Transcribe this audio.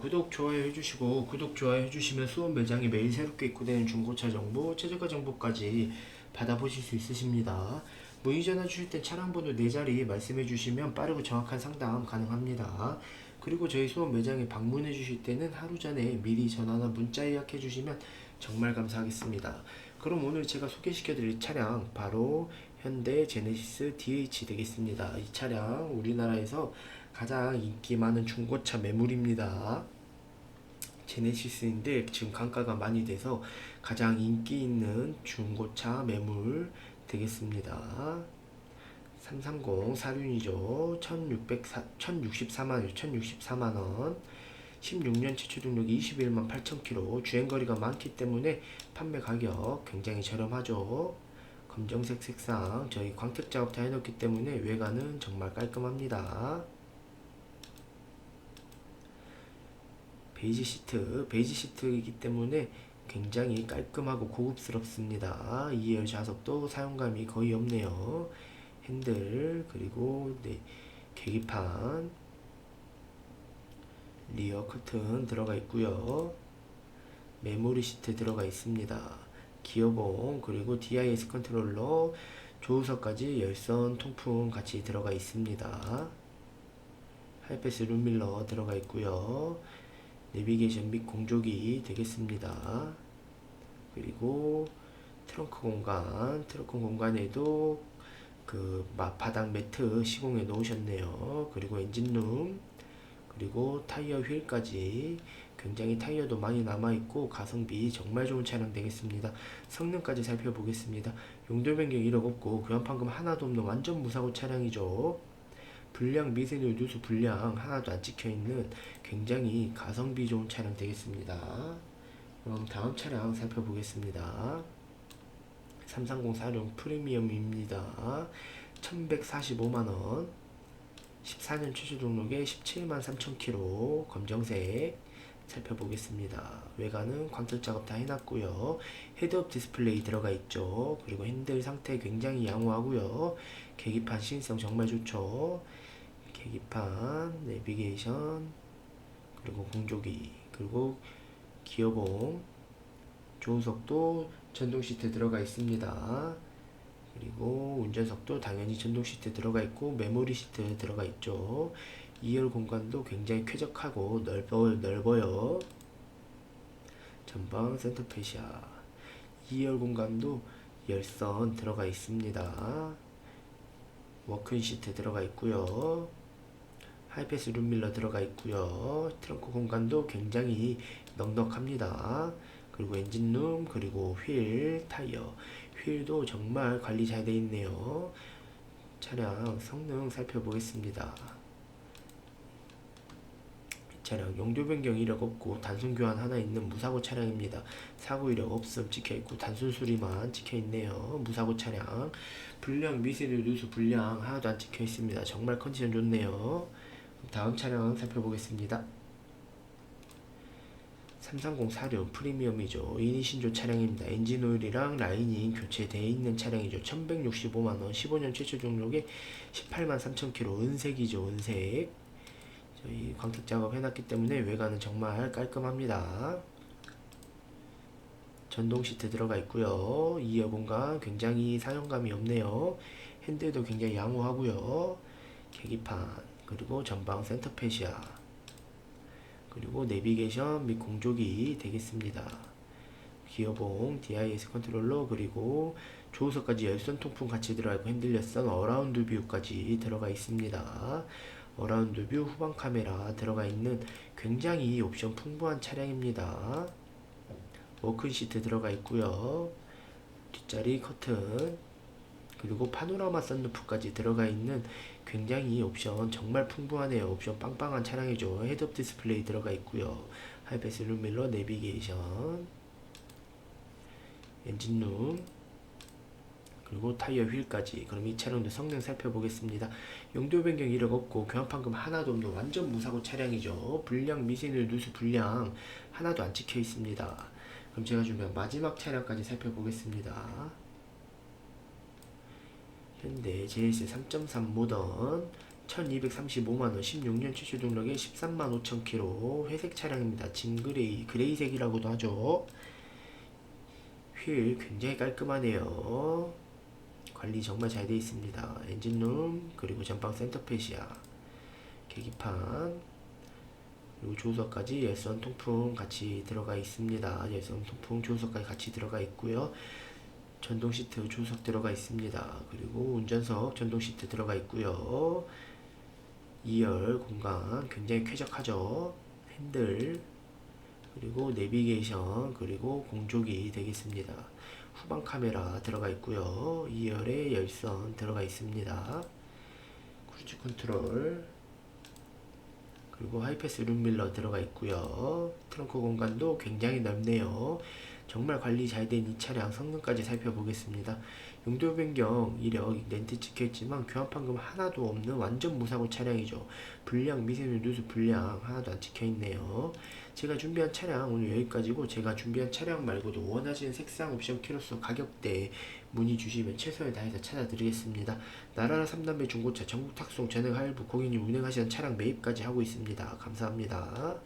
구독, 좋아요 해주시고 구독, 좋아요 해주시면 수원 매장에 매일 새롭게 입고되는 중고차 정보, 최저가 정보까지 받아보실 수 있으십니다. 문의 전화 주실 땐 차량 번호 4자리 말씀해 주시면 빠르고 정확한 상담 가능합니다. 그리고 저희 수원 매장에 방문해 주실 때는 하루 전에 미리 전화나 문자 예약해 주시면 정말 감사하겠습니다. 그럼 오늘 제가 소개시켜 드릴 차량 바로 현대 제네시스 DH 되겠습니다. 이 차량 우리나라에서 가장 인기 많은 중고차 매물입니다. 제네시스인데 지금 강가가 많이 돼서 가장 인기 있는 중고차 매물 되겠습니다. 330 사륜이죠. 1600, 1064만, 1064만 원. 16년 최초 등록 21만 8천 킬로. 주행거리가 많기 때문에 판매 가격 굉장히 저렴하죠. 검정색 색상 저희 광택 작업 다 해놓기 때문에 외관은 정말 깔끔합니다. 베이지 시트, 베이지 시트이기 때문에 굉장히 깔끔하고 고급스럽습니다. 2열 좌석도 사용감이 거의 없네요. 핸들 그리고 네, 계기판 리어 커튼 들어가 있고요. 메모리 시트 들어가 있습니다. 기어봉 그리고 DIS 컨트롤러 조우석까지 열선 통풍 같이 들어가 있습니다. 하이패스 룸밀러 들어가 있고요. 내비게이션 및 공조기 되겠습니다. 그리고 트렁크 공간, 트렁크 공간에도 그 마- 바닥 매트 시공해 놓으셨네요. 그리고 엔진룸, 그리고 타이어 휠까지 굉장히 타이어도 많이 남아 있고 가성비 정말 좋은 차량 되겠습니다. 성능까지 살펴보겠습니다. 용도 변경 1억 없고 교환판금 하나도 없는 완전 무사고 차량이죠. 불량 미세누 누수 불량 하나도 안 찍혀 있는 굉장히 가성비 좋은 차량 되겠습니다. 그럼 다음 차량 살펴보겠습니다. 330 사륜 프리미엄입니다. 1145만원 14년 최초 등록에 17만 3천 킬로 검정색 살펴보겠습니다. 외관은 광택 작업 다 해놨고요. 헤드업 디스플레이 들어가 있죠. 그리고 핸들 상태 굉장히 양호하고요. 계기판 신성 정말 좋죠. 계기판, 내비게이션, 그리고 공조기, 그리고 기어봉, 조우석도 전동 시트 들어가 있습니다. 그리고 운전석도 당연히 전동 시트 들어가 있고 메모리 시트 들어가 있죠. 2열 공간도 굉장히 쾌적하고 넓어, 넓어요. 전방 센터페시아 2열 공간도 열선 들어가 있습니다. 워크인 시트 들어가 있고요. 하이패스 룸밀러 들어가 있고요. 트렁크 공간도 굉장히 넉넉합니다. 그리고 엔진룸, 그리고 휠, 타이어. 휠도 정말 관리 잘 돼 있네요. 차량 성능 살펴보겠습니다. 이 차량 용도 변경 이력 없고 단순 교환 하나 있는 무사고 차량입니다. 사고 이력 없음 찍혀 있고 단순 수리만 찍혀 있네요. 무사고 차량. 불량 미세류 누수 불량 하나도 안 찍혀 있습니다. 정말 컨디션 좋네요. 다음 차량 살펴보겠습니다. 330 사륜 프리미엄이죠. 이니신조 차량입니다. 엔진 오일이랑 라이닝 교체되어 있는 차량이죠. 1165만원, 15년 최초 등록에 18만 3천 킬로 은색이죠. 은색. 저희 광택 작업 해놨기 때문에 외관은 정말 깔끔합니다. 전동 시트 들어가 있고요. 2열 공간 굉장히 사용감이 없네요. 핸들도 굉장히 양호하고요. 계기판 그리고 전방 센터페시아 그리고 내비게이션 및 공조기 되겠습니다. 기어봉, DIS 컨트롤러 그리고 조우석까지 열선 통풍 같이 들어가 있고 핸들 열선 어라운드 뷰까지 들어가 있습니다. 어라운드 뷰 후방 카메라 들어가 있는 굉장히 옵션 풍부한 차량입니다. 워큰 시트 들어가 있고요. 뒷자리 커튼 그리고 파노라마 썬루프까지 들어가 있는 굉장히 옵션 정말 풍부하네요. 옵션 빵빵한 차량이죠. 헤드업 디스플레이 들어가 있고요. 하이패스 룸밀러 내비게이션 엔진룸 그리고 타이어 휠까지 그럼 이 차량도 성능 살펴보겠습니다. 용도 변경 이력 없고 교환판금 하나도 없는 완전 무사고 차량이죠. 불량 미세누 누수 불량 하나도 안 찍혀 있습니다. 그럼 제가 준비한 마지막 차량까지 살펴보겠습니다. 현대 JS 3.3 모던 1235만원 16년 출시 등록에 13만 5천 킬로 회색 차량입니다. 진그레이 그레이색이라고도 하죠. 휠 굉장히 깔끔하네요. 관리 정말 잘 되어 있습니다. 엔진룸 그리고 전방 센터페시아 계기판 그리고 조수석까지 열선 통풍 같이 들어가 있습니다. 열선 통풍 조수석까지 같이 들어가 있고요. 전동 시트 조수석 들어가 있습니다. 그리고 운전석 전동 시트 들어가 있고요. 2열 공간 굉장히 쾌적하죠. 핸들 그리고 내비게이션 그리고 공조기 되겠습니다. 후방 카메라 들어가 있고요. 2열에 열선 들어가 있습니다. 크루즈 컨트롤 그리고 하이패스 룸밀러 들어가 있고요. 트렁크 공간도 굉장히 넓네요. 정말 관리 잘 된 이 차량 성능까지 살펴보겠습니다. 용도 변경 이력 렌트 찍혀있지만 교환판금 하나도 없는 완전 무사고 차량이죠. 불량 미세누 누수 불량 하나도 안 찍혀있네요. 제가 준비한 차량 오늘 여기까지고 제가 준비한 차량 말고도 원하시는 색상 옵션 키로수 가격대 문의 주시면 최선을 다해서 찾아드리겠습니다. 나라라 3담배 중고차 전국 탁송 전액 할부 고객님 운행하시는 차량 매입까지 하고 있습니다. 감사합니다.